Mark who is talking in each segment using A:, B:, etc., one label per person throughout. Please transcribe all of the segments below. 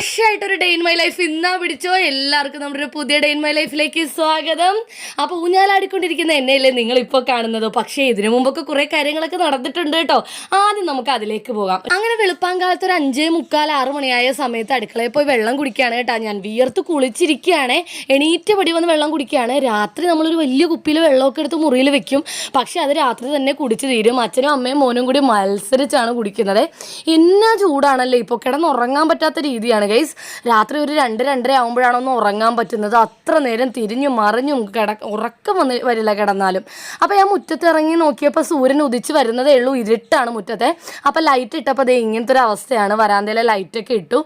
A: Fresh ആയിട്ടൊരു day in my life ഇന്നാ പിടിച്ചോ? എല്ലാവർക്കും നമ്മുടെ ഒരു പുതിയ ഡേ ഇൻ മൈ ലൈഫിലേക്ക് സ്വാഗതം. അപ്പോൾ ഊഞ്ഞാലാടിക്കൊണ്ടിരിക്കുന്ന എന്നെയല്ലേ നിങ്ങൾ ഇപ്പോൾ കാണുന്നത്. പക്ഷേ ഇതിനു മുമ്പൊക്കെ കുറേ കാര്യങ്ങളൊക്കെ നടന്നിട്ടുണ്ട് കേട്ടോ. ആദ്യം നമുക്ക് അതിലേക്ക് പോകാം. അങ്ങനെ വെളുപ്പാങ്കാലത്ത് ഒരു അഞ്ചേ മുക്കാൽ ആറ് മണിയായ സമയത്ത് അടുക്കളയിൽ പോയി വെള്ളം കുടിക്കുകയാണ് കേട്ടോ. ഞാൻ വിയർത്ത് കുളിച്ചിരിക്കുകയാണ്. എണീറ്റ പടി വന്ന് വെള്ളം കുടിക്കുകയാണ്. രാത്രി നമ്മളൊരു വലിയ കുപ്പിയിൽ വെള്ളമൊക്കെ എടുത്ത് മുറിയിൽ വെക്കും. പക്ഷേ അത് രാത്രി തന്നെ കുടിച്ച് തീരും. അച്ഛനും അമ്മയും മോനും കൂടി മത്സരിച്ചാണ് കുടിക്കുന്നത്. എന്നാ ചൂടാണല്ലേ? ഇപ്പോൾ കിടന്നുറങ്ങാൻ പറ്റാത്ത രീതിയാണ് ഗൈസ് രാത്രി ഒരു രണ്ട് രണ്ടര ആകുമ്പോഴാണ് ഒന്ന് ഉറങ്ങാൻ പറ്റുന്നത്. അത്ര നേരം തിരിഞ്ഞും മറിഞ്ഞും കിട ഉറക്കം വന്ന് വരില്ല കിടന്നാലും. അപ്പോൾ ഞാൻ മുറ്റത്ത് ഇറങ്ങി നോക്കിയപ്പോൾ സൂര്യൻ ഉദിച്ച് വരുന്നതേ ഉള്ളൂ. ഇരുട്ടാണ് മുറ്റത്തെ. അപ്പോൾ ലൈറ്റ് ഇട്ടപ്പോൾ അതേ ഇങ്ങനത്തെ ഒരു അവസ്ഥയാണ്. വരാന്തയിലെ ലൈറ്റൊക്കെ ഇട്ടു.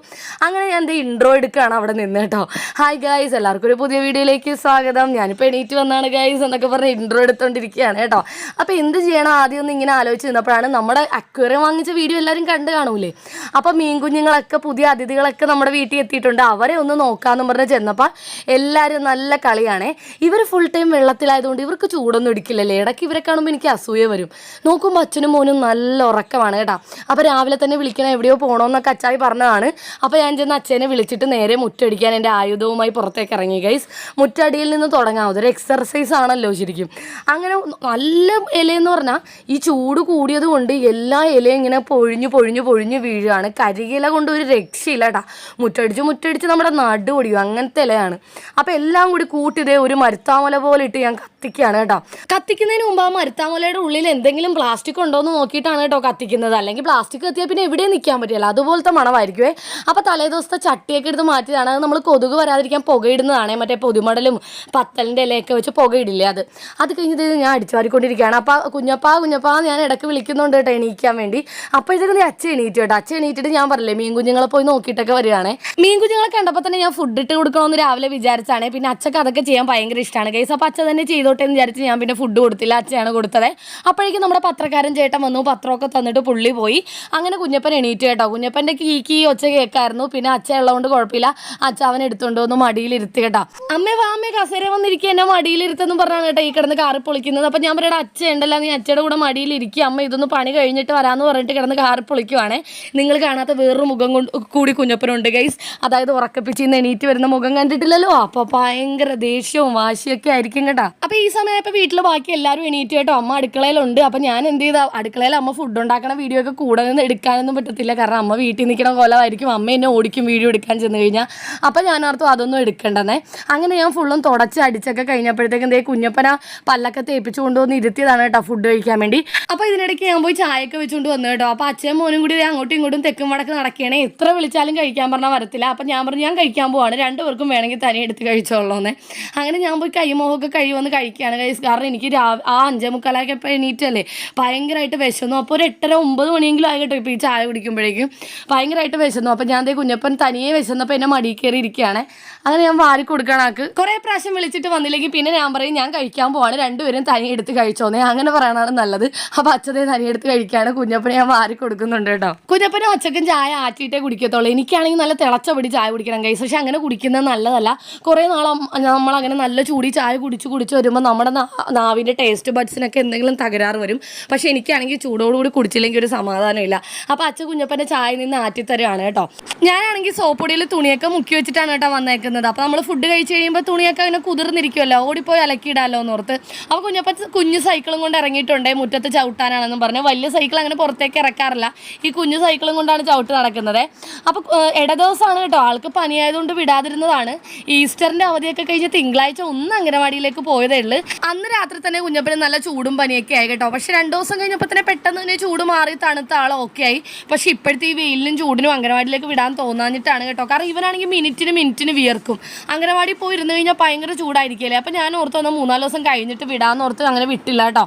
A: അങ്ങനെ ഞാൻ ദേ ഇൻട്രോ എടുക്കുകയാണ് അവിടെ നിന്ന് കേട്ടോ. ഹായ് ഗൈസ് എല്ലാവർക്കും ഒരു പുതിയ വീഡിയോയിലേക്ക് സ്വാഗതം. ഞാനിപ്പോൾ എണീറ്റ് വന്നാണ് ഗൈസ് എന്നൊക്കെ പറഞ്ഞ് ഇൻട്രോ എടുത്തുകൊണ്ടിരിക്കുകയാണ് കേട്ടോ. അപ്പോൾ എന്ത് ചെയ്യണം? ആദ്യം ഒന്ന് ഇങ്ങനെ ആലോചിച്ച് നിന്നപ്പോഴാണ് നമ്മുടെ അക്വേറിയം വാങ്ങിച്ച വീഡിയോ എല്ലാവരും കണ്ടു കാണൂലേ? അപ്പോൾ മീൻ കുഞ്ഞുങ്ങളൊക്കെ പുതിയ അതിഥികളൊക്കെ നമ്മുടെ വീട്ടിൽ എത്തിയിട്ടുണ്ട്. അവരെ ഒന്ന് നോക്കാമെന്ന് പറഞ്ഞ് ചെന്നപ്പോൾ എല്ലാവരും നല്ല കളിയാണ്. ഇവർ ഫുൾ ടൈം വെള്ളത്തിലായതുകൊണ്ട് ഇവർക്ക് ചൂടൊന്നും ഇടിക്കില്ലല്ലേ? ഇടയ്ക്ക് ഇവരെ കാണുമ്പോൾ എനിക്ക് അസൂയ വരും. നോക്കുമ്പോൾ അച്ഛനും മോനും നല്ല ഉറക്കമാണ് കേട്ടോ. അപ്പോൾ രാവിലെ തന്നെ വിളിക്കണം എവിടെയോ പോകണമെന്നൊക്കെ അച്ചായി പറഞ്ഞതാണ്. അപ്പോൾ ഞാൻ ചെന്ന് അച്ഛനെ വിളിച്ചിട്ട് നേരെ മുറ്റടിക്കാൻ എന്റെ ആയുധവുമായി പുറത്തേക്ക് ഇറങ്ങി. ഗൈസ് മുറ്റടിയിൽ നിന്ന് തുടങ്ങാം. അതൊരു എക്സർസൈസ് ആണല്ലോ ശരിക്കും. അങ്ങനെ നല്ല ഇലയെന്ന് പറഞ്ഞാൽ ഈ ചൂട് കൂടിയത് കൊണ്ട് എല്ലാ ഇലയും ഇങ്ങനെ പൊഴിഞ്ഞു പൊഴിഞ്ഞു പൊഴിഞ്ഞു വീഴുകയാണ്. കരിയില കൊണ്ട് ഒരു രക്ഷയില്ല കേട്ടാ. മുറ്റടിച്ച് മുറ്റടിച്ച് നമ്മുടെ നടു പൊടിയും അങ്ങനത്തെ ഇലയാണ്. അപ്പോൾ എല്ലാം കൂടി കൂട്ടിതേ ഒരു മരുത്താമല പോലെ ഇട്ട് ഞാൻ കത്തിക്കുകയാണ് കേട്ടോ. കത്തിക്കുന്നതിന് മുമ്പ് ആ മരുത്താമലയുടെ ഉള്ളിൽ എന്തെങ്കിലും പ്ലാസ്റ്റിക് ഉണ്ടോ എന്ന് നോക്കിയിട്ടാണ് കേട്ടോ കത്തിക്കുന്നത്. അല്ലെങ്കിൽ പ്ലാസ്റ്റിക് കത്തിയാൽ പിന്നെ എവിടെയും നിൽക്കാൻ പറ്റില്ല. അതുപോലത്തെ മണമായിരിക്കുമേ അപ്പോൾ തലേ ദിവസത്തെ ചട്ടിയൊക്കെ എടുത്ത് മാറ്റിയതാണ്. അത് നമ്മൾ കൊതുക് വരാതിരിക്കാൻ പുകയിടുന്നതാണ്. മറ്റേ പൊതുമടലും പത്തലിന്റെ ഇലയൊക്കെ വെച്ച് പുകയിടില്ലേ അത്. അത് കഴിഞ്ഞിട്ട് ഞാൻ അടിച്ചുമാറിക്കൊണ്ടിരിക്കുകയാണ് അപ്പോൾ കുഞ്ഞപ്പാ കുഞ്ഞപ്പാ ഞാൻ ഇടയ്ക്ക് വിളിക്കുന്നുണ്ട് കേട്ടോ എണീക്കാൻ വേണ്ടി. അപ്പോഴത്തേക്കും നീ അച്ഛൻ എണീറ്റ് കേട്ടോ. അച്ഛൻ എണീറ്റിട്ട് ഞാൻ പറഞ്ഞില്ലേ മീൻ കുഞ്ഞുങ്ങളെ പോയി നോക്കിയിട്ടൊക്കെ വരികയാണ്. മീൻ കുഞ്ഞുങ്ങളെ കണ്ടപ്പോൾ തന്നെ ഞാൻ ഫുഡ് ഇട്ട് കൊടുക്കണമെന്ന് രാവിലെ വിചാരിച്ചാണ്. പിന്നെ അച്ഛക്ക് അതൊക്കെ ചെയ്യാൻ ഭയങ്കര ഇഷ്ടമാണ് കേസ് അപ്പോൾ അച്ഛൻ തന്നെ ചെയ്തോട്ടെ എന്ന് വിചാരിച്ച് ഞാൻ പിന്നെ ഫുഡ് കൊടുത്തില്ല. അച്ഛയാണ് കൊടുത്തത്. അപ്പോഴേക്കും നമ്മുടെ പത്രക്കാരൻ ചേട്ടൻ വന്നു. പത്രമൊക്കെ തന്നിട്ട് പുള്ളി പോയി. അങ്ങനെ കുഞ്ഞപ്പൻ എണീറ്റ് കേട്ടോ. കുഞ്ഞപ്പന്റെ കീ കീ ഒച്ച കേൾക്കായിരുന്നു. പിന്നെ അച്ഛ ഉള്ളതുകൊണ്ട് കുഴപ്പമില്ല. അച്ഛ അവൻ എടുത്തുകൊണ്ട് വന്ന് മടിയിലിരുത്തി കേട്ടോ. അമ്മ വാ അമ്മ കസേര വന്നിരിക്കുക എന്നെ മടിയിലിരുത്തെന്നും പറഞ്ഞാണ് കേട്ടോ ഈ കിടന്ന് കാറി പൊളിക്കുന്നത്. അപ്പം ഞാൻ പറയുടെ അച്ഛ ഉണ്ടല്ലോ നീ അച്ഛയുടെ കൂടെ മടിയിലിരിക്കുക അമ്മ ഇതൊന്ന് പണി കഴിഞ്ഞിട്ട് വരാമെന്ന് പറഞ്ഞിട്ട് കിടന്ന് കാറി പൊളിക്കുവാണേ. നിങ്ങൾ കാണാത്ത വേറൊരു മുഖം കൊണ്ട് കൂടി കുഞ്ഞപ്പനുണ്ട് ഗൈസ് അതായത് ഉറക്കപ്പിച്ചിന്ന് എണീറ്റ് വരുന്ന മുഖം കണ്ടിട്ടില്ലല്ലോ? അപ്പോൾ ഭയങ്കര ദേഷ്യവും വാശിയൊക്കെ ആയിരിക്കും കേട്ടോ. അപ്പോൾ ഈ സമയത്ത് വീട്ടിൽ ബാക്കി എല്ലാവരും എണീറ്റ് കേട്ടോ. അമ്മ അടുക്കളയിലുണ്ട്. അപ്പോൾ ഞാൻ എന്ത് ചെയ്താ? അടുക്കളയിൽ അമ്മ ഫുഡ് ഉണ്ടാക്കണ വീഡിയോ ഒക്കെ കൂടെ നിന്ന് എടുക്കാനൊന്നും പറ്റത്തില്ല. കാരണം അമ്മ വീട്ടിൽ നിൽക്കണ കൊലമായിരിക്കും. അമ്മ എന്നെ ഓടിക്കും വീഡിയോ എടുക്കാൻ ചെന്ന് കഴിഞ്ഞാൽ അപ്പോൾ ഞാൻ ഓർത്തു അതൊന്നും എടുക്കണ്ടെന്നേ. അങ്ങനെ ഞാൻ ഫുള്ളും തുടച്ച് അടിച്ചൊക്കെ കഴിഞ്ഞപ്പോഴത്തേക്കും ദേ കുഞ്ഞപ്പന പല്ലൊക്കെ തേപ്പിച്ചു കൊണ്ടുവന്ന് ഇരുത്തിയതാണ് കേട്ടോ ഫുഡ് കഴിക്കാൻ വേണ്ടി. അപ്പോൾ ഇതിനിടയ്ക്ക് ഞാൻ പോയി ചായയൊക്കെ വെച്ചുകൊണ്ട് വന്നു കേട്ടോ. അപ്പോൾ അച്ഛനും മോനും കൂടി അങ്ങോട്ടും ഇങ്ങോട്ടും തെക്കും വടക്ക് നടക്കുകയാണെങ്കിൽ എത്ര വിളിച്ചാലും കഴിക്കാൻ പറഞ്ഞാൽ വരത്തില്ല. അപ്പം ഞാൻ പറഞ്ഞു ഞാൻ കഴിക്കാൻ പോവാണ്. രണ്ടുപേർക്കും വേണമെങ്കിൽ തനി എടുത്ത് കഴിച്ചോളൂന്ന്. അങ്ങനെ ഞാൻ പോയി കൈമോഹൊക്കെ കഴി വന്ന് കഴിക്കുകയാണ് കഴിച്ച് കാരണം എനിക്ക് ആ അഞ്ചേ മുക്കാലൊക്കെ ഇപ്പോൾ എണീറ്റല്ലേ? ഭയങ്കരമായിട്ട് വിശന്നു. അപ്പോൾ ഒരു എട്ടര ഒമ്പത് മണിയെങ്കിലും ആയി കേട്ടോ ഇപ്പോൾ ഈ ചായ കുടിക്കുമ്പോഴേക്കും. ഭയങ്കരമായിട്ട് വിശന്നു. അപ്പോൾ ഞാൻ ദേ കുഞ്ഞപ്പൻ തനിയെ വിശന്നപ്പോൾ എന്നെ മടി കയറി ഇരിക്കുകയാണ്. അങ്ങനെ ഞാൻ വാരി കൊടുക്കണം ആൾക്ക്. കുറേ പ്രാവശ്യം വിളിച്ചിട്ട് വന്നില്ലെങ്കിൽ പിന്നെ ഞാൻ പറയും ഞാൻ കഴിക്കാൻ പോവാണ്. രണ്ടുപേരും തനി എടുത്ത് കഴിച്ചോന്നേ. അങ്ങനെ പറയാനാണ് നല്ലത്. അപ്പോൾ അച്ഛനെ തനി എടുത്ത് കഴിക്കുകയാണ്. കുഞ്ഞപ്പനെ ഞാൻ വാരി കൊടുക്കുന്നുണ്ട് കേട്ടോ. കുഞ്ഞപ്പനും അച്ഛക്കും ചായ ആറ്റിയിട്ടേ കുടിക്കത്തുള്ളൂ. എനിക്കാണെങ്കിൽ നല്ല തിളച്ച പിടി ചായ കുടിക്കണം കൈസ് പക്ഷേ അങ്ങനെ കുടിക്കുന്നത് നല്ലതല്ല. കുറേ നാളം നമ്മളങ്ങനെ നല്ല ചൂടി ചായ കുടിച്ച് കുടിച്ച് വരുമ്പോൾ നമ്മുടെ നാവിന്റെ ടേസ്റ്റ് ബഡ്സിനൊക്കെ എന്തെങ്കിലും തകരാറ് വരും. പക്ഷേ എനിക്കാണെങ്കിൽ ചൂടോടുകൂടി കുടിച്ചില്ലെങ്കിൽ ഒരു സമാധാനമില്ല. അപ്പോൾ അച്ഛൻ കുഞ്ഞപ്പന്റെ ചായ നിന്ന് ആറ്റിത്തരുവാണ് കേട്ടോ. ഞാനാണെങ്കിൽ സോപ്പൊടിയിൽ തുണിയൊക്കെ മുക്കി വെച്ചിട്ടാണ് കേട്ടോ വന്നേക്കുന്നത്. അപ്പോൾ നമ്മൾ ഫുഡ് കഴിച്ച് കഴിയുമ്പോൾ തുണിയൊക്കെ അങ്ങനെ കുതിർന്നിരിക്കുമല്ലോ ഓടിപ്പോയി അലക്കിയിടാമല്ലോ എന്ന് ഓർത്ത്. അപ്പോൾ കുഞ്ഞപ്പൻ കുഞ്ഞു സൈക്കിളും കൊണ്ട് ഇറങ്ങിയിട്ടുണ്ട്. മുറ്റത്ത് ചവിട്ടാനാണെന്നും പറഞ്ഞ്. വലിയ സൈക്കിൾ അങ്ങനെ പുറത്തേക്ക് ഇറക്കാറില്ല. ഈ കുഞ്ഞു സൈക്കിളും കൊണ്ടാണ് ചവിട്ട് നടക്കുന്നത്. അപ്പോൾ ഇട ദിവസമാണ് കേട്ടോ. ആൾക്ക് പനിയായതുകൊണ്ട് വിടാതിരുന്നതാണ്. ഈസ്റ്ററിന്റെ അവധിയൊക്കെ കഴിഞ്ഞ് തിങ്കളാഴ്ച ഒന്ന് അംഗനവാടിയിലേക്ക് പോയതേ ഉള്ളൂ. അന്ന് രാത്രി തന്നെ കുഞ്ഞപ്പന് നല്ല ചൂടും പനിയൊക്കെ ആയി കേട്ടോ. പക്ഷെ രണ്ടു ദിവസം കഴിഞ്ഞപ്പോൾ തന്നെ പെട്ടെന്ന് തന്നെ ചൂട് മാറി തണുത്ത ആൾ ഓക്കെ ആയി. പക്ഷെ ഇപ്പോഴത്തെ ഈ വെയിലിനും ചൂടിനും അംഗനവാടിയിലേക്ക് വിടാൻ തോന്നാഞ്ഞിട്ടാണ് കേട്ടോ. കാരണം ഇവനാണെങ്കിൽ മിനിറ്റിന് മിനിറ്റിന് വിയർക്കും. അംഗനവാടി പോയി ഇരുന്ന് കഴിഞ്ഞാൽ ഭയങ്കര ചൂടായിരിക്കില്ലേ അപ്പോൾ ഞാൻ ഓർത്ത് വന്ന മൂന്നാൽ ദിവസം കഴിഞ്ഞിട്ട് വിടാന്ന് ഓർത്ത് അങ്ങനെ വിട്ടില്ല കേട്ടോ.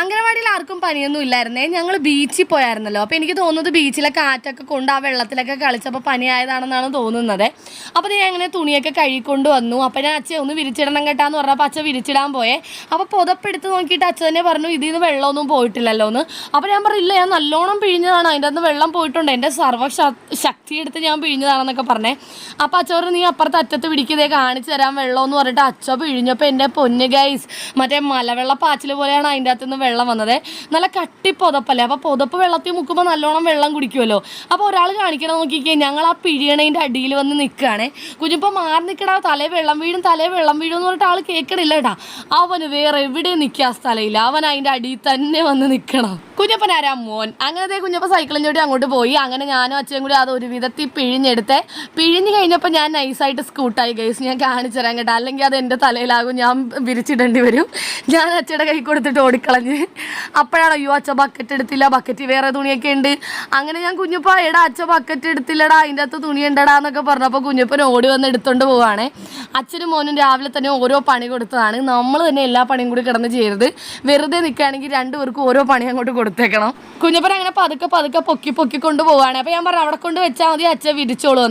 A: അംഗനവാടിയിൽ ആർക്കും പനിയൊന്നും ഇല്ലായിരുന്നേ. ഞങ്ങൾ ബീച്ചിൽ പോയായിരുന്നല്ലോ. അപ്പോൾ എനിക്ക് തോന്നുന്നത് ബീച്ചിലെ കാറ്റൊക്കെ കൊണ്ട് ആ വെള്ളത്തിലൊക്കെ കളിച്ചപ്പോൾ പനിയായതാണെന്നാണ് തോന്നുന്നത്. അപ്പോൾ ഞാൻ അങ്ങനെ തുണിയൊക്കെ കഴുകിക്കൊണ്ട് വന്നു. അപ്പോൾ ഞാൻ അച്ഛൻ ഒന്ന് വിരിച്ചിടണം കേട്ടാന്ന് പറഞ്ഞപ്പോൾ അച്ഛൻ വിരിച്ചിടാൻ പോയേ. അപ്പോൾ പുതപ്പെടുത്ത് നോക്കിയിട്ട് അച്ഛൻ തന്നെ പറഞ്ഞു ഇതിൽ നിന്ന് വെള്ളമൊന്നും പോയിട്ടില്ലല്ലോ എന്ന്. അപ്പോൾ ഞാൻ പറഞ്ഞില്ല ഞാൻ നല്ലോണം പിഴിഞ്ഞതാണ്. അതിന്റെ അകത്ത് വെള്ളം പോയിട്ടുണ്ട്. എന്റെ സർവ ശക്തി എടുത്ത് ഞാൻ പിഴിഞ്ഞതാണെന്നൊക്കെ പറഞ്ഞേ. അപ്പോൾ അച്ഛൻ പറഞ്ഞു നീ അപ്പുറത്ത് അറ്റത്ത് പിടിക്കതേ കാണിച്ചു തരാൻ വെള്ളമെന്ന് പറഞ്ഞിട്ട് അച്ഛ പിഴിഞ്ഞപ്പോൾ എന്റെ പൊന്ന് ഗൈസ് മറ്റേ മലവെള്ള പാച്ചിൽ പോലെയാണ് അതിന്റെ അകത്ത് നിന്ന് വെള്ളം വന്നത്. നല്ല കട്ടി പുതപ്പല്ലേ? അപ്പോൾ പുതപ്പ് വെള്ളത്തിൽ മുക്കുമ്പോൾ നല്ലോണം വെള്ളം കുടിക്കുമല്ലോ അപ്പോൾ ഒരാൾ കാണിക്കണം നോക്കിക്കേ ഞങ്ങൾ ആ പിഴിയണേന്റെ അടിയിൽ വന്ന് നിൽക്കുകയാണേ കുഞ്ഞിപ്പോൾ മാറി നിൽക്കണം തലേ വെള്ളം വീഴും തലേ വെള്ളം വീഴും എന്ന് പറഞ്ഞിട്ട് ആൾ കേൾക്കണില്ല കേട്ടാ. അവന് വേറെ എവിടെ നിൽക്കാൻ സ്ഥലമില്ല. അവൻ അതിന്റെ അടിയിൽ തന്നെ വന്ന് നിൽക്കണം കുഞ്ഞപ്പൻ ആരാ? മോൻ. അങ്ങനത്തെ കുഞ്ഞപ്പൻ സൈക്കിളും ചോട്ടി അങ്ങോട്ട് പോയി. അങ്ങനെ ഞാനും അച്ഛനും കൂടി അത് ഒരു വിധത്തിൽ പിഴിഞ്ഞെടുത്ത്. പിഴിഞ്ഞ് കഴിഞ്ഞപ്പോൾ ഞാൻ നൈസായിട്ട് സ്കൂട്ടായി ഗൈസ് ഞാൻ കാണിച്ചു തരാം കേട്ടോ. അല്ലെങ്കിൽ അത് എന്റെ തലയിലാകും. ഞാൻ വിരിച്ചിടേണ്ടി വരും. ഞാൻ അച്ഛയുടെ കൈ കൊടുത്തിട്ട് ഓടിക്കളഞ്ഞ്. അപ്പോഴാണ് അയ്യോ അച്ഛ ബക്കറ്റ് എടുത്തില്ല. ബക്കറ്റ് വേറെ തുണിയൊക്കെ ഉണ്ട്. അങ്ങനെ ഞാൻ കുഞ്ഞപ്പ എടാ അച്ഛ ബക്കറ്റ് എടുത്തില്ലടാ. അതിന്റെ അകത്ത് തുണി ഉണ്ടടാ എന്നൊക്കെ പറഞ്ഞപ്പോൾ കുഞ്ഞപ്പൻ ഓടി വന്ന് എടുത്തോണ്ട് പോവാണേ. അച്ഛനും മോനും രാവിലെ തന്നെ ഓരോ പണി കൊടുത്തതാണ്. നമ്മൾ തന്നെ എല്ലാ പണിയും കൂടി കിടന്ന് ചെയ്യരുത്. വെറുതെ നിൽക്കുകയാണെങ്കിൽ രണ്ടുപേർക്കും ഓരോ പണി അങ്ങോട്ട് കൊടുത്തേക്കണം. കുഞ്ഞപ്പൻ അങ്ങനെ പതുക്കെ പതുക്കെ പൊക്കി പൊക്കി കൊണ്ട് പോവാണ്. അപ്പോൾ ഞാൻ പറഞ്ഞു അവിടെ കൊണ്ട് വെച്ചാൽ മതി അച്ഛൻ വിരിച്ചോളൂ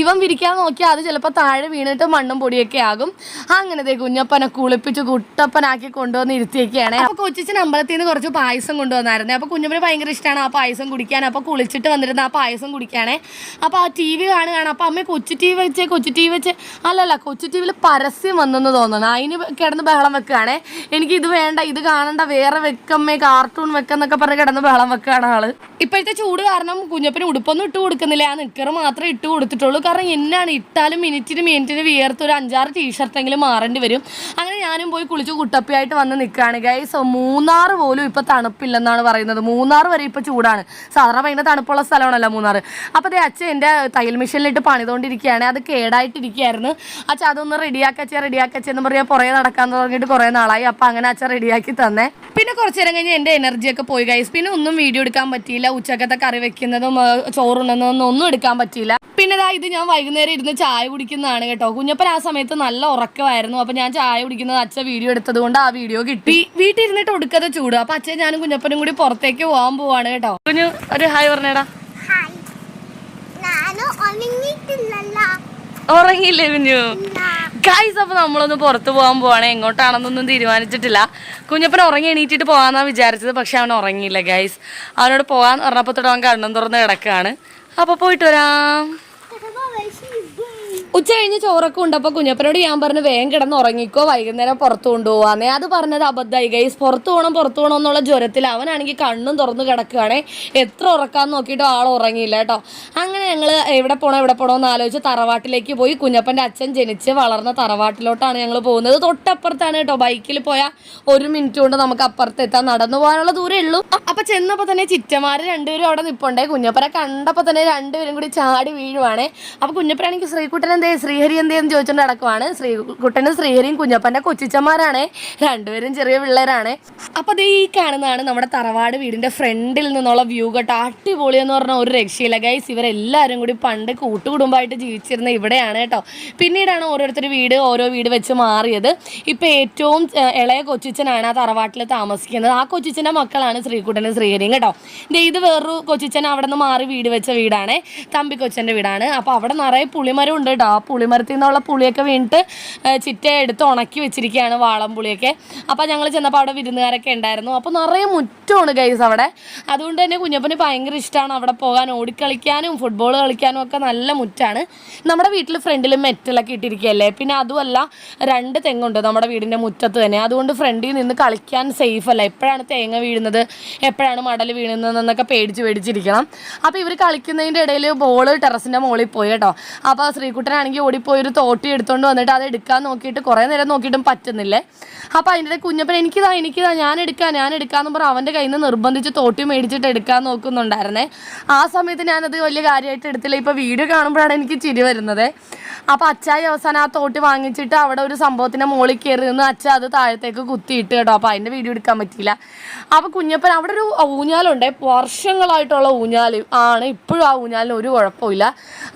A: ഇവൻ വിരിക്കാൻ നോക്കിയാൽ അത് ചിലപ്പോൾ താഴെ വീണിട്ട് മണ്ണും പൊടിയൊക്കെ ആകും. അങ്ങനത്തെ കുഞ്ഞപ്പനെ കുളിപ്പിച്ച് കുട്ടപ്പനാക്കി കൊണ്ടുവന്ന് ഇരുത്തിയൊക്കെയാണ് അപ്പോൾ കൊച്ചിച്ചൻ അമ്പലത്തിൽ നിന്ന് കുറച്ച് പായസം കൊണ്ടുവന്നായിരുന്നു. അപ്പോൾ കുഞ്ഞപ്പന് ഭയങ്കര ഇഷ്ടമാണ് ആ പായസം കുടിക്കാൻ. അപ്പോൾ കുളിച്ചിട്ട് വന്നിരുന്ന ആ പായസം കുടിക്കാനേ അപ്പോൾ ആ ടി വി കാണുകയാണ്. അപ്പോൾ അമ്മ കൊച്ചു ടി വി വെച്ച് കൊച്ചു ടി വി വെച്ച്. അല്ലല്ല കൊച്ചു ടി വിയിൽ പരസ്യം വന്നെന്ന് തോന്നുന്നു. അതിന് കിടന്ന് ബഹളം വെക്കുകയാണേ. എനിക്ക് ഇത് വേണ്ട ഇത് കാണണ്ട വേറെ വെക്കമ്മേ കാർട്ടൂൺ വെക്കെന്നൊക്കെ പറഞ്ഞ് കിടന്ന് ബഹളം വെക്കുകയാണ് ആൾ. ഇപ്പോഴത്തെ ചൂട് കാരണം കുഞ്ഞപ്പന് ഉടുപ്പൊന്നും ഇട്ട് കൊടുക്കുന്നില്ല. ആ നിക്കറ് മാത്രമേ ഇട്ട് കൊടുത്തിട്ടുള്ളൂ. കാരണം എന്നാണ് ഇട്ടാലും മിനിറ്റിന് മിനിറ്റിന് വിയർത്ത് ഒരു അഞ്ചാറ് ടീഷർട്ട് എങ്കിലും മാറേണ്ടി വരും. അങ്ങനെ ഞാനും പോയി കുളിച്ച് കുട്ടപ്പിയായിട്ട് വന്ന് നിൽക്കുകയാണ് ഗൈസ് മൂന്നാർ പോലും ഇപ്പൊ തണുപ്പില്ലെന്നാണ് പറയുന്നത്. മൂന്നാർ വരെ ഇപ്പൊ ചൂടാണ്. സാധാരണ ഭയങ്കര തണുപ്പുള്ള സ്ഥലമാണല്ലോ മൂന്നാർ അപ്പോൾ അതേ അച്ഛൻ എന്റെ തയ്യൽ മെഷീനിലിട്ട് പണിതുകൊണ്ടിരിക്കുകയാണ് അത് കേടായിട്ടിരിക്കുകയായിരുന്നു. അച്ഛൻ അതൊന്ന് റെഡിയാക്കി അച്ഛൻ റെഡിയാക്കി അച്ഛൻ എന്ന് പറയാൻ പുറകെ നടക്കാൻ തുടങ്ങിയിട്ട് കുറേ നാളായി. അപ്പോൾ അങ്ങനെ അച്ഛൻ റെഡിയാക്കി തന്നെ. പിന്നെ കുറച്ചു നേരം കഴിഞ്ഞ് എന്റെ എനർജിയൊക്കെ പോയി ഗൈസ് പിന്നെ ഒന്നും വീഡിയോ എടുക്കാൻ പറ്റിയില്ല. ഉച്ചക്കത്തെ കറി വെക്കുന്നതും ആ, ഒന്നും എടുക്കാൻ പറ്റിയില്ല. പിന്നെ ഇത് ഞാൻ വൈകുന്നേരം ഇരുന്ന് ചായ കുടിക്കുന്നതാണ് കേട്ടോ. കുഞ്ഞപ്പൻ ആ സമയത്ത് നല്ല ഉറക്കമായിരുന്നു. അപ്പോൾ ഞാൻ ചായ കുടിക്കുന്നത് അച്ഛൻ വീഡിയോ എടുത്തത് കൊണ്ട് ആ വീഡിയോ കിട്ടി. വീട്ടിൽ ഇരുന്നിട്ട് ഒടുക്കത്തെ ചൂട്. അപ്പോൾ അച്ഛൻ ഞാനും കുഞ്ഞപ്പനും കൂടി പുറത്തേക്ക് പോകാൻ പോവാണ് കേട്ടോ. കുഞ്ഞു ഒരു ഹായ് പറഞ്ഞേടാ.
B: ഹായ്.
A: ഉറങ്ങിയില്ലേ കുഞ്ഞു ഗൈസ് അപ്പൊ നമ്മളൊന്ന് പുറത്തു പോകാൻ പോവാണ്. എങ്ങോട്ടാണെന്നൊന്നും തീരുമാനിച്ചിട്ടില്ല. കുഞ്ഞപ്പൻ ഉറങ്ങി എണീറ്റിട്ട് പോകാന്നാ വിചാരിച്ചത് പക്ഷെ അവൻ ഉറങ്ങിയില്ല ഗൈസ് അവനോട് പോകാൻ പറഞ്ഞപ്പോ തൊട്ട് അവൻ കണ്ണും തുറന്ന് കിടക്കാണ്. അപ്പൊ പോയിട്ട് വരാം. ഉച്ച കഴിഞ്ഞ് ചോറൊക്കെ ഉണ്ടപ്പോ കുഞ്ഞപ്പനോട് ഞാൻ പറഞ്ഞു വേഗം കിടന്ന് ഉറങ്ങിക്കോ വൈകുന്നേരം പുറത്തു കൊണ്ടുപോകാന്നേ അത് പറഞ്ഞത് അബദ്ധമായി ഗൈസ് പുറത്തു പോകണം പുറത്തു പോകണം എന്നുള്ള ജ്വരത്തിൽ അവനാണെങ്കിൽ കണ്ണും തുറന്നു കിടക്കുകയാണേ എത്ര ഉറക്കാന്ന് നോക്കിയിട്ട് ആൾ ഉറങ്ങിയില്ല കേട്ടോ. അങ്ങനെ ഞങ്ങൾ എവിടെ പോകണം എവിടെ പോകണം എന്ന് ആലോചിച്ച് തറവാട്ടിലേക്ക് പോയി. കുഞ്ഞപ്പന്റെ അച്ഛൻ ജനിച്ച് വളർന്ന തറവാട്ടിലോട്ടാണ് ഞങ്ങൾ പോകുന്നത്. തൊട്ടപ്പുറത്താണ് കേട്ടോ. ബൈക്കിൽ പോയാൽ ഒരു മിനിറ്റ് കൊണ്ട് നമുക്ക് അപ്പുറത്ത് എത്താൻ നടന്നു പോകാനുള്ള ദൂരേ ഉള്ളൂ. അപ്പൊ ചെന്നപ്പോൾ തന്നെ ചിറ്റമാർ രണ്ടുപേരും അവിടെ നിൽപ്പുണ്ടേ കുഞ്ഞപ്പനെ കണ്ടപ്പോൾ തന്നെ രണ്ടുപേരും കൂടി ചാടി വീഴുവാണേ. അപ്പൊ കുഞ്ഞപ്പനാണെങ്കിൽ ശ്രീകുട്ടൻ എന്തേ ശ്രീഹരി എന്തേന്ന് ചോദിച്ചുകൊണ്ട് നടക്കുവാണ്. ശ്രീകുട്ടനും ശ്രീഹരിയും കുഞ്ഞപ്പന്റെ കൊച്ചിച്ചന്മാരാണ്. രണ്ടുപേരും ചെറിയ പിള്ളേരാണ്. അപ്പൊ അത് ഈ കാണുന്നതാണ് നമ്മുടെ തറവാട് വീടിന്റെ ഫ്രണ്ടിൽ നിന്നുള്ള വ്യൂ കേട്ടോ. അടിപൊളി എന്ന് പറഞ്ഞ ഒരു രക്ഷയില്ല. ഗൈസ് ഇവരെല്ലാവരും കൂടി പണ്ട് കൂട്ടുകുടുംബമായിട്ട് ജീവിച്ചിരുന്ന ഇവിടെയാണ് കേട്ടോ. പിന്നീടാണ് ഓരോരുത്തർ വീട് ഓരോ വീട് വെച്ച് മാറിയത്. ഇപ്പൊ ഏറ്റവും ഇളയ കൊച്ചിച്ചനാണ് ആ തറവാട്ടിൽ താമസിക്കുന്നത്. ആ കൊച്ചിച്ചന്റെ മക്കളാണ് ശ്രീകുട്ടനും ശ്രീഹരിയും കേട്ടോ. ഇത് വേറൊരു കൊച്ചിച്ചൻ അവിടെ നിന്ന് മാറി വീട് വെച്ച വീടാണ്. തമ്പി കൊച്ചന്റെ വീടാണ്. അപ്പോൾ അവിടെ നിറയെ പുളിമരം ഉണ്ട് കേട്ടോ. ആ പുളിമരത്തിൽ നിന്നുള്ള പുളിയൊക്കെ വീണിട്ട് ചിറ്റ എടുത്ത് ഉണക്കി വെച്ചിരിക്കുകയാണ് വാളം പുളിയൊക്കെ. അപ്പോൾ ഞങ്ങൾ ചെന്നപ്പോൾ അവിടെ വിരുന്നുകാരൊക്കെ ഉണ്ടായിരുന്നു. അപ്പോൾ നിറയെ മുറ്റമാണ് ഗൈസ് അവിടെ. അതുകൊണ്ട് തന്നെ കുഞ്ഞപ്പന് ഭയങ്കര ഇഷ്ടമാണ് അവിടെ പോകാൻ ഓടിക്കളിക്കാനും ഫുട്ബോൾ കളിക്കാനും ഒക്കെ നല്ല മുറ്റാണ്. നമ്മുടെ വീട്ടിൽ ഫ്രണ്ടിൽ മെറ്റലൊക്കെ ഇട്ടിരിക്കുകയല്ലേ? പിന്നെ അതുമല്ല രണ്ട് തെങ്ങുണ്ട് നമ്മുടെ വീടിന്റെ മുറ്റത്ത് തന്നെ. അതുകൊണ്ട് ഫ്രണ്ടിൽ നിന്ന് കളിക്കാൻ സേഫ് അല്ല. എപ്പോഴാണ് തേങ്ങ വീഴുന്നത് എപ്പോഴാണ് മടൽ വീഴുന്നതെന്നൊക്കെ പേടിച്ച് പേടിച്ചിരിക്കണം. അപ്പോൾ ഇവർ കളിക്കുന്നതിന്റെ ഇടയിൽ ബോൾ ടെറസിന്റെ മുകളിൽ പോയി കേട്ടോ. അപ്പോൾ ശ്രീകുട്ടനാണെങ്കിൽ ഓടിപ്പോയി ഒരു തോട്ടി എടുത്തുകൊണ്ട് വന്നിട്ട് അത് എടുക്കാൻ നോക്കിയിട്ട് കുറേ നേരം നോക്കിയിട്ടും പറ്റുന്നില്ലേ? അപ്പോൾ അതിന്റെ കുഞ്ഞപ്പൻ എനിക്കിതാ എനിക്കിതാ ഞാൻ എടുക്കാം ഞാൻ എടുക്കാമെന്ന് പറഞ്ഞ് അവന്റെ കയ്യിൽ നിന്ന് നിർബന്ധിച്ച് തോട്ടി മേടിച്ചിട്ട് എടുക്കാൻ നോക്കുന്നുണ്ടായിരുന്നേ. ആ സമയത്ത് ഞാനത് വലിയ കാര്യമായിട്ട് എടുത്തില്ല. ഇപ്പോൾ വീഡിയോ കാണുമ്പോഴാണ് എനിക്ക് ചിരി വരുന്നത്. അപ്പോൾ അച്ചായി അവസാനം ആ തോട്ടി വാങ്ങിച്ചിട്ട് അവിടെ ഒരു സംഭവത്തിന്റെ മുകളിൽ കയറി നിന്ന് അച്ഛ അത് താഴത്തേക്ക് കുത്തിയിട്ട് കേട്ടോ. അപ്പോൾ അതിന്റെ വീഡിയോ എടുക്കാൻ പറ്റിയില്ല. അപ്പോൾ കുഞ്ഞപ്പൻ അവിടെ ഒരു ഊഞ്ഞാലുണ്ട്. വർഷങ്ങളായിട്ടുള്ള ഊഞ്ഞാൽ ആണ്. ഇപ്പോഴും ആ ഊഞ്ഞാലിന് ഒരു കുഴപ്പമില്ല.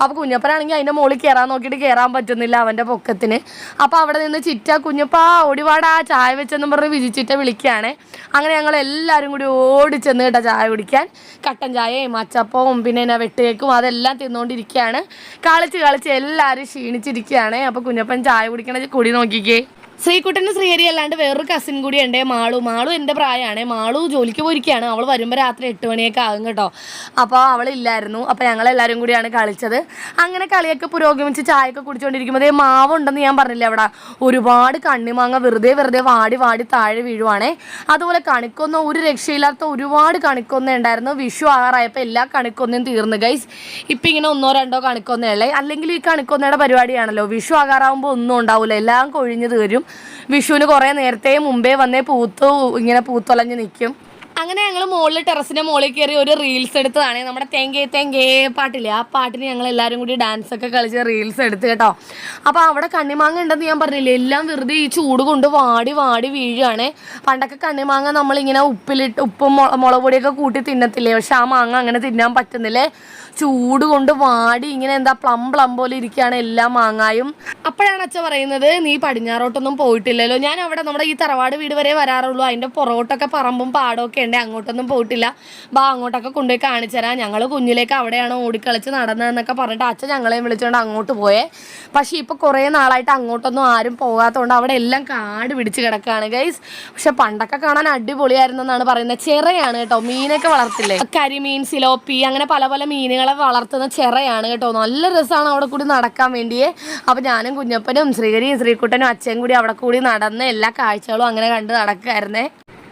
A: അപ്പോൾ കുഞ്ഞപ്പനാണെങ്കിൽ അതിന്റെ മുകളിൽ കയറാൻ നോക്കിയിട്ട് കയറാൻ പറ്റുന്നില്ല അവന്റെ പൊക്കത്തിന്. അപ്പോൾ അവിടെ നിന്ന് ചിറ്റ കുഞ്ഞപ്പാ ഓടിവാടാ ചായ വെച്ചെന്നും പറഞ്ഞ് വിജിച്ചിട്ട വിളിക്കുകയാണ്. അങ്ങനെ ഞങ്ങൾ എല്ലാവരും കൂടി ഓടിച്ചെന്ന് കേട്ടോ ചായ കുടിക്കാൻ. കട്ടൻ ചായയും അച്ചപ്പവും പിന്നെ എന്നാ വെട്ടുകേക്കും അതെല്ലാം തിന്നുകൊണ്ടിരിക്കുകയാണ് കളിച്ച് കളിച്ച് എല്ലാവരും ക്ഷീണിച്ചിരിക്കുകയാണ്. അപ്പോൾ കുഞ്ഞപ്പൻ ചായ കുടിക്കണ കുടി നോക്കിക്കേ. ശ്രീകുട്ടനും ശ്രീഹരി അല്ലാണ്ട് വേറൊരു കസിൻ കൂടി ഉണ്ട്. മാളു. മാളു എന്റെ പ്രായമാണ് മാളു ജോലിക്ക് പോയിരിക്കുകയാണ്. അവൾ വരുമ്പോൾ രാത്രി എട്ട് മണിയൊക്കെ ആകും കേട്ടോ. അപ്പോൾ അവളില്ലായിരുന്നു. അപ്പോൾ ഞങ്ങളെല്ലാവരും കൂടിയാണ് കളിച്ചത്. അങ്ങനെ കളിയൊക്കെ പുരോഗമിച്ച് ചായയൊക്കെ കുടിച്ചുകൊണ്ടിരിക്കുമ്പോൾ ദേ മാവ് ഉണ്ടെന്ന് ഞാൻ പറഞ്ഞില്ലേ അവിടെ. ഒരുപാട് കണ്ണിമാങ്ങ വെറുതെ വെറുതെ വാടി വാടി താഴെ വീഴുവാണേ. അതുപോലെ കണിക്കൊന്ന ഒരു രക്ഷയില്ലാത്ത ഒരുപാട് കണിക്കൊന്ന ഉണ്ടായിരുന്നു. വിഷു ആറായപ്പോൾ എല്ലാ കണിക്കൊന്നയും തീർന്നു. ഗൈസ് ഇപ്പം ഇങ്ങനെ ഒന്നോ രണ്ടോ കണിക്കൊന്നയുള്ളേ അല്ലെങ്കിൽ ഈ കണിക്കൊന്നയുടെ പരിപാടിയാണല്ലോ. വിഷു ആകാറാകുമ്പോൾ ഒന്നും ഉണ്ടാവില്ല എല്ലാം കൊഴിഞ്ഞു തീരും. വിഷുവിന് കുറേ നേരത്തെ മുമ്പേ വന്നേ പൂത്തു ഇങ്ങനെ പൂത്തൊലഞ്ഞ് നിൽക്കും. അങ്ങനെ ഞങ്ങൾ മുകളിൽ ടെറസിന്റെ മുകളിൽ കയറി ഒരു റീൽസ് എടുത്തതാണ്. നമ്മുടെ തെങ്കേ തെങ്കേ പാട്ടില്ലേ? ആ പാട്ടിന് ഞങ്ങൾ എല്ലാവരും കൂടി ഡാൻസ് ഒക്കെ കളിച്ച് റീൽസ് എടുത്ത് കേട്ടോ. അപ്പോൾ അവിടെ കണ്ണിമാങ്ങ ഉണ്ടെന്ന് ഞാൻ പറഞ്ഞില്ലേ എല്ലാം വെറുതെ ഈ ചൂട് കൊണ്ട് വാടി വാടി വീഴുകയാണ്. പണ്ടൊക്കെ കണ്ണിമാങ്ങ നമ്മളിങ്ങനെ ഉപ്പിലിട്ട് ഉപ്പും മുള- മുളക് പൊടിയൊക്കെ കൂട്ടി തിന്നത്തില്ലേ? പക്ഷെ ആ മാങ്ങ അങ്ങനെ തിന്നാൻ പറ്റുന്നില്ലേ? ചൂട് കൊണ്ട് വാടി ഇങ്ങനെ എന്താ പ്ലം പ്ലം പോലെ ഇരിക്കുകയാണ് എല്ലാ മാങ്ങായും. അപ്പോഴാണ് അച്ഛ പറയുന്നത് നീ പടിഞ്ഞാറോട്ടൊന്നും പോയിട്ടില്ലല്ലോ. ഞാൻ അവിടെ നമ്മുടെ ഈ തറവാട് വീട് വരെ വരാറുള്ളൂ. അതിന്റെ പുറകോട്ടൊക്കെ പറമ്പും പാടമൊക്കെ ഉണ്ട് അങ്ങോട്ടൊന്നും പോയിട്ടില്ല. ബാ അങ്ങോട്ടൊക്കെ കൊണ്ടുപോയി കാണിച്ചു തരാം. ഞങ്ങൾ കുഞ്ഞിലേക്ക് അവിടെയാണ് ഓടിക്കളിച്ച് നടന്നതെന്നൊക്കെ പറഞ്ഞിട്ട് അച്ഛൻ ഞങ്ങളെയും വിളിച്ചുകൊണ്ട് അങ്ങോട്ട് പോയേ. പക്ഷേ ഇപ്പോൾ കുറേ നാളായിട്ട് അങ്ങോട്ടൊന്നും ആരും പോകാത്തതുകൊണ്ട് അവിടെ എല്ലാം കാട് പിടിച്ച് കിടക്കുകയാണ് ഗൈസ് പക്ഷെ പണ്ടൊക്കെ കാണാൻ അടിപൊളിയായിരുന്നു എന്നാണ് പറയുന്നത്. ചെറയാണ് കേട്ടോ മീനൊക്കെ വളർത്തില്ലേ? കരിമീൻ സിലോപ്പി അങ്ങനെ പല പല മീനുകളെ വളർത്തുന്ന ചെറയാണ് കേട്ടോ. നല്ല രസമാണ് അവിടെ കൂടി നടക്കാൻ വേണ്ടിയേ. അപ്പം ഞാനും കുഞ്ഞപ്പനും ശ്രീകരിയും ശ്രീകുട്ടനും അച്ഛനും കൂടി അവിടെ കൂടി നടന്ന് എല്ലാ കാഴ്ചകളും അങ്ങനെ കണ്ട് നടക്കുമായിരുന്നേ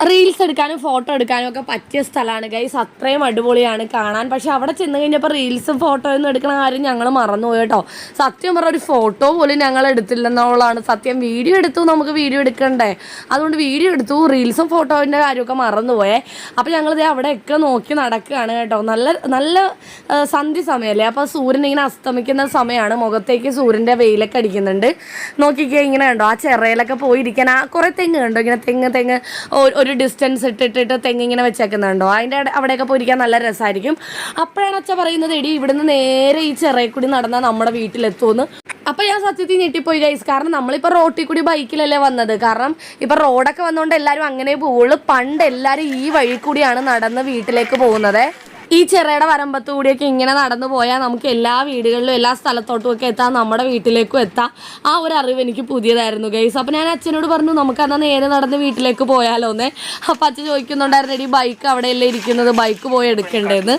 A: റീൽസ് എടുക്കാനും ഫോട്ടോ എടുക്കാനും ഒക്കെ പറ്റിയ സ്ഥലമാണ് ഗൈസ് അത്രയും അടിപൊളിയാണ് കാണാൻ. പക്ഷെ അവിടെ ചെന്ന് കഴിഞ്ഞപ്പോൾ റീൽസും ഫോട്ടോയൊന്നും എടുക്കണ കാര്യം ഞങ്ങൾ മറന്നുപോയി കേട്ടോ. സത്യം പറഞ്ഞ ഒരു ഫോട്ടോ പോലും ഞങ്ങൾ എടുത്തില്ലെന്നുള്ളതാണ്. സത്യം വീഡിയോ എടുത്തു നമുക്ക് വീഡിയോ എടുക്കണ്ടേ? അതുകൊണ്ട് വീഡിയോ എടുത്തു റീൽസും ഫോട്ടോയിന്റെ കാര്യമൊക്കെ മറന്നുപോയേ. അപ്പോൾ ഞങ്ങളിത് അവിടെയൊക്കെ നോക്കി നടക്കുകയാണ് കേട്ടോ. നല്ല നല്ല സന്ധി സന്ധ്യ സമയമല്ലേ? അപ്പോൾ സൂര്യൻ ഇങ്ങനെ അസ്തമിക്കുന്ന സമയമാണ്. മുഖത്തേക്ക് സൂര്യന്റെ വെയിലൊക്കെ അടിക്കുന്നുണ്ട്. നോക്കിക്കേ ഇങ്ങനെ കണ്ടോ? ആ ചെറയിലൊക്കെ പോയിരിക്കാൻ ആ കുറേ തെങ്ങ് കണ്ടോ? ഇങ്ങനെ തെങ്ങ് തെങ്ങ് ഒ- ഒരു ഡിസ്റ്റൻസ് ഇട്ടിട്ടിട്ട് തെങ്ങിങ്ങനെ വെച്ചേക്കുന്നുണ്ടോ? അതിന്റെ അവിടെയൊക്കെ പോയിരിക്കാൻ നല്ല രസമായിരിക്കും അപ്പോഴാണ് അച്ഛ പറയുന്നത് എടി ഇവിടുന്ന് നേരെ ഈ ചെറിയ കൂടി നടന്നാൽ നമ്മുടെ വീട്ടിലെത്തുമെന്ന്. അപ്പോൾ ഞാൻ സത്യത്തിൽ ഞെട്ടിപ്പോയി ഗൈസ് കാരണം നമ്മളിപ്പോൾ റോട്ടിൽ കൂടി ബൈക്കിലല്ലേ വന്നത്. കാരണം ഇപ്പോൾ റോഡൊക്കെ വന്നുകൊണ്ട് എല്ലാവരും അങ്ങനെ പോവുള്ളൂ. പണ്ട് എല്ലാവരും ഈ വഴി കൂടിയാണ് നടന്ന് വീട്ടിലേക്ക് പോകുന്നത്. ഈ ചെറയുടെ വരമ്പത്ത് കൂടിയൊക്കെ ഇങ്ങനെ നടന്നു പോയാൽ നമുക്ക് എല്ലാ വീടുകളിലും എല്ലാ സ്ഥലത്തോട്ടും ഒക്കെ എത്താം നമ്മുടെ വീട്ടിലേക്കും എത്താം. ആ ഒരു അറിവ് എനിക്ക് പുതിയതായിരുന്നു ഗൈസ് അപ്പം ഞാൻ അച്ഛനോട് പറഞ്ഞു നമുക്ക് എന്നാൽ നേരെ നടന്ന് വീട്ടിലേക്ക് പോയാലോ എന്നേ. അപ്പം അച്ഛൻ ചോദിക്കുന്നുണ്ടായിരുന്നു ഈ ബൈക്ക് അവിടെയല്ലേ ഇരിക്കുന്നത്? ബൈക്ക് പോയി എടുക്കണ്ടേന്ന്.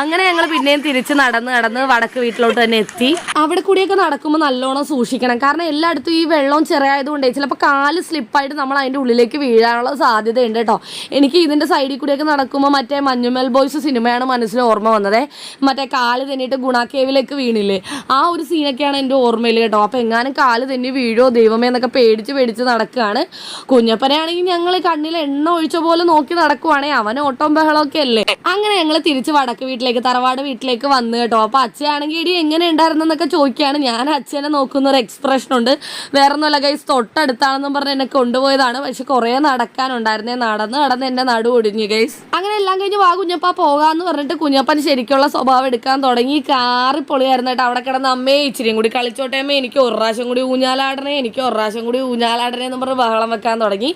A: അങ്ങനെ ഞങ്ങൾ പിന്നെയും തിരിച്ച് നടന്ന് നടന്ന് വടക്ക് വീട്ടിലോട്ട് തന്നെ എത്തി. അവിടെ കൂടിയൊക്കെ നടക്കുമ്പോൾ നല്ലോണം സൂക്ഷിക്കണം. കാരണം എല്ലായിടത്തും ഈ വെള്ളം ചെറിയായതുകൊണ്ട് ചിലപ്പോൾ കാൽ സ്ലിപ്പായിട്ട് നമ്മൾ അതിന്റെ ഉള്ളിലേക്ക് വീഴാനുള്ള സാധ്യതയുണ്ട് കേട്ടോ. എനിക്ക് ഇതിന്റെ സൈഡിൽ കൂടിയൊക്കെ നടക്കുമ്പോൾ മറ്റേ മഞ്ഞുമൽ ബോയ്സ് സിനിമയാണ് മനസ്സിൽ ഓർമ്മ വന്നത്. മറ്റേ കാൽ തന്നിട്ട് ഗുണാക്കേവിലേക്ക് വീണില്ലേ? ആ ഒരു സീനൊക്കെയാണ് എന്റെ ഓർമ്മയിൽ കേട്ടോ. അപ്പോൾ എങ്ങാനും കാൽ തന്നെ വീഴോ ദൈവമേ എന്നൊക്കെ പേടിച്ച് പേടിച്ച് നടക്കുകയാണ്. കുഞ്ഞപ്പനാണെങ്കിൽ ഞങ്ങൾ കണ്ണിൽ എണ്ണ ഒഴിച്ച പോലെ നോക്കി നടക്കുവാണേ. അവൻ ഓട്ടം ബഹളമൊക്കെ അല്ലേ? അങ്ങനെ ഞങ്ങൾ തിരിച്ച് വടക്ക് വീട്ടിലേക്ക് തറവാട് വീട്ടിലേക്ക് വന്നു കേട്ടോ. അപ്പോൾ അച്ഛയാണെങ്കിൽ ഇടി എങ്ങനെ ഉണ്ടായിരുന്നെന്നൊക്കെ ചോദിക്കുകയാണ്. ഞാൻ അച്ഛനെ നോക്കുന്ന ഒരു എക്സ്പ്രഷൻ ഉണ്ട്. വേറെ ഒന്നുമല്ല കൈസ് തൊട്ടടുത്താണെന്നും പറഞ്ഞ് എന്നെ കൊണ്ടുപോയതാണ്. പക്ഷെ കുറേ നടക്കാനുണ്ടായിരുന്നേ. നടന്ന് നടന്ന് എന്റെ നടു ഒടിഞ്ഞു ഗൈസ് അങ്ങനെ എല്ലാം കഴിഞ്ഞ് വാ കുഞ്ഞപ്പ പോകാന്ന് പറഞ്ഞിട്ട് കുഞ്ഞപ്പൻ ശരിക്കുള്ള സ്വഭാവം എടുക്കാൻ തുടങ്ങി. കാറി പൊളിയായിരുന്നു കേട്ടോ അവിടെ കിടന്ന് അമ്മേ ഇച്ചിരിയും കൂടി കളിച്ചോട്ടെ അമ്മേ എനിക്ക് ഒരു പ്രാവശ്യം കൂടി ഊഞ്ഞാലാടണേ എനിക്ക് ഒരു പ്രാവശ്യം കൂടി ഊഞ്ഞാലാടണേ എന്ന് പറഞ്ഞ് ബഹളം വെക്കാൻ തുടങ്ങി.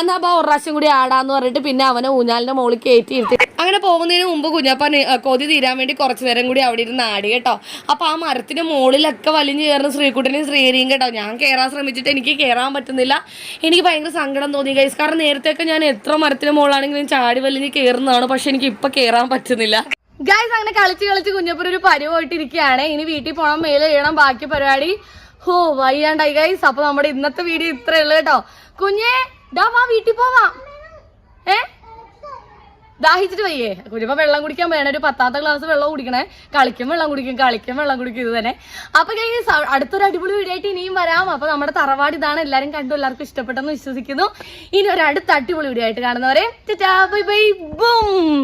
A: എന്നാൽ അപ്പോൾ ഒരു പ്രാവശ്യം കൂടി ആടാന്ന് പറഞ്ഞിട്ട് പിന്നെ അവനെ ഊഞ്ഞാലിന്റെ മുകളിൽ കയറ്റി ഇരുത്തി. അങ്ങനെ പോകുന്നതിന് മുമ്പ് കുഞ്ഞപ്പൻ കൊതി തീരാൻ വേണ്ടി കുറച്ചു നേരം കൂടി അവിടെ ഇരുന്ന് ആടി കേട്ടോ. അപ്പോൾ ആ മരത്തിന് മുകളിലൊക്കെ വലിഞ്ഞു കയറുന്ന ശ്രീകുട്ടനെയും ശ്രീഹരിയും കേട്ടോ. ഞാൻ കയറാൻ ശ്രമിച്ചിട്ട് എനിക്ക് കയറാൻ പറ്റുന്നില്ല. എനിക്ക് ഭയങ്കര സങ്കടം തോന്നി ഗൈസ് കാരണം നേരത്തെയൊക്കെ ഞാൻ എത്ര മരത്തിന് മുകളിലാണെങ്കിലും ചാടി വലിഞ്ഞ് കയറുന്നതാണ് പക്ഷെ എനിക്ക് ഇപ്പം കയറാൻ പറ്റുന്നില്ല. ഗൈസ് അങ്ങനെ കളിച്ച് കളിച്ച് കുഞ്ഞപ്പൂർ ഒരു പരിവായിട്ടിരിക്കുകയാണ്. ഇനി വീട്ടിൽ പോകണം മേലെ ചെയ്യണം ബാക്കി പരിപാടി. ഹോ വയ്യാണ്ടായി ഗൈസ് അപ്പൊ നമ്മുടെ ഇന്നത്തെ വീഡിയോ ഇത്രേ ഉള്ളു കേട്ടോ. കുഞ്ഞേ ഡാ വാ വീട്ടിൽ പോവാ. ഏ? ദാഹിച്ചിട്ട് വയ്യേ. കുഞ്ഞിപ്പോ വെള്ളം കുടിക്കാൻ വേണം ഒരു പത്താത്ത ഗ്ലാസ് വെള്ളം കുടിക്കണേ. കളിക്കും വെള്ളം കുടിക്കും കളിക്കും വെള്ളം കുടിക്കും ഇത് തന്നെ. അപ്പൊ അടുത്തൊരു അടിപൊളി വീഡിയോ ആയിട്ട് ഇനിയും വരാം. അപ്പൊ നമ്മുടെ തറവാട് ഇതാണ്. എല്ലാരും കണ്ടു എല്ലാവർക്കും ഇഷ്ടപ്പെട്ടെന്ന് വിശ്വസിക്കുന്നു. ഇനി ഒരു അടുത്ത അടിപൊളി വീഡിയോ ആയിട്ട് കാണുന്നവരെ ബൈ ബൂം!